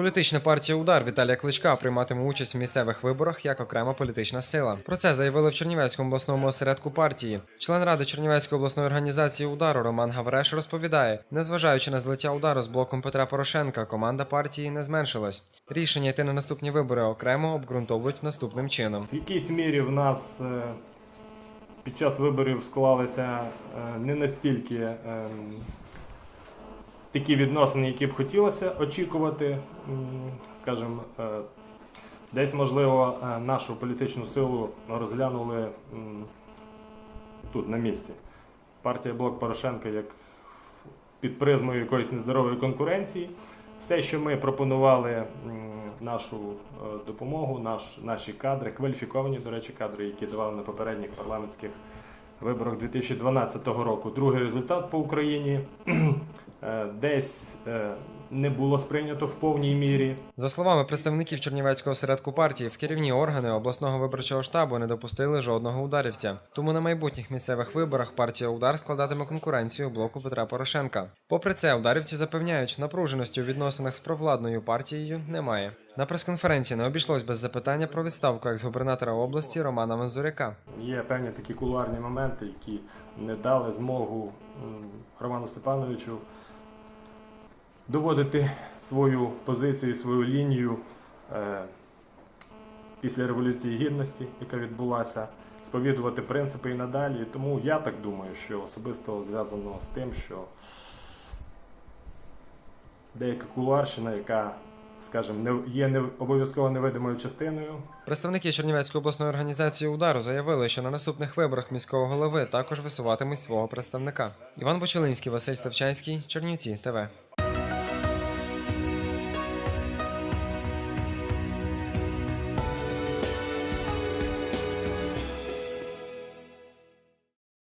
Політична партія Удар Віталія Кличка прийматиме участь в місцевих виборах як окрема політична сила. Про це заявили в Чернівецькому обласному осередку партії. Член ради Чернівецької обласної організації удару Роман Гавреш розповідає: незважаючи на злиття удару з блоком Петра Порошенка, команда партії не зменшилась. Рішення йти на наступні вибори окремо обґрунтовують наступним чином. В якійсь мірі в нас е, під час виборів склалися е, не настільки ем, такі відносини, які б хотілося очікувати. Скажімо, е, десь, можливо, е, нашу політичну силу розглянули тут, на місці. Партія Блок Порошенка як під призмою якоїсь нездорової конкуренції. Все, що ми пропонували нашу е, допомогу, наш, наші кадри, кваліфіковані, до речі, кадри, які давали на попередніх парламентських виборах 2012 року. Другий результат по Україні десь е, не було сприйнято в повній мірі. За словами представників Чернівецького осередку партії, в керівні органи обласного виборчого штабу не допустили жодного ударівця. Тому на майбутніх місцевих виборах партія Удар складатиме конкуренцію блоку Петра Порошенка. Попри це, ударівці запевняють, напруженості у відносинах з провладною партією немає. На прес-конференції не обійшлось без запитання про відставку екс-губернатора області Романа Манзуряка. Є певні такі кулуарні моменти, які не дали змогу Роману Степановичу доводити свою позицію, свою лінію е, після Революції Гідності, яка відбулася, сповідувати принципи і надалі. Тому я так думаю, що особисто зв'язано з тим, що деяка кулуарщина, яка, скажімо, не є не обов'язково невидимою частиною, Представники Чернівецької обласної організації удару заявили, що на наступних виборах міського голови також висуватимуть свого представника. Іван Бочелинський, Василь Ставчанський, Чернівці ТВ.